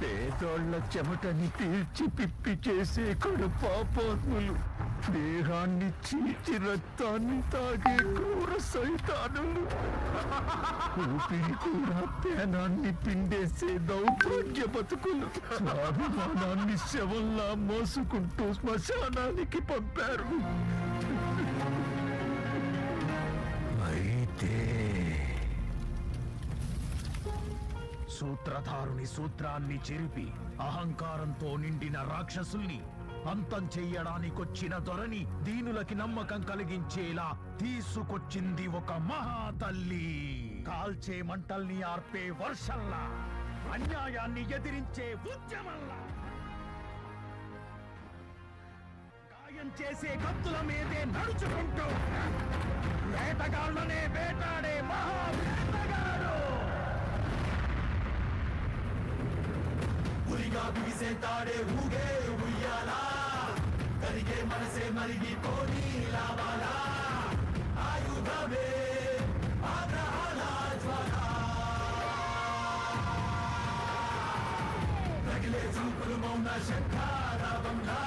పేదోళ్ళ చెమటని పీల్చి పిప్పి చేసే కడు పాపాత్ములు. దేహాన్ని చీచి రక్తాన్ని తాగే క్రూర సైతానులు. ఊపిరి కూడా పేనాన్ని పిండేసే దౌర్భాగ్య బతుకులు. స్వాభిమానాన్ని శవంలా మోసుకుంటూ శ్మశానానికి పంపారు. సూత్రధారుని సూత్రాన్ని చెరిపి అహంకారంతో నిండిన రాక్షసుల్ని అంతం చెయ్యడానికొచ్చిన దొరని దీనులకి నమ్మకం కలిగించేలా తీసుకొచ్చింది ఒక మహాతల్లి. కాల్చే మంటల్ని ఆర్పే వర్షల్లా. అన్యాయాన్ని ఎదిరించే ఉద్యమల్లా. గాయం చేసే కత్తుల మీదే నడుచుకుంటూ వేటగాళ్ళనే వేటాడే మహా ఉరిగా ఊగే ఉయ్యాలా కరిగే మనసే మరిగిపోని లావాలా ఆయుధమే ఆగ్రహాల జ్వాల చూపులు మౌన శంఖారావంలా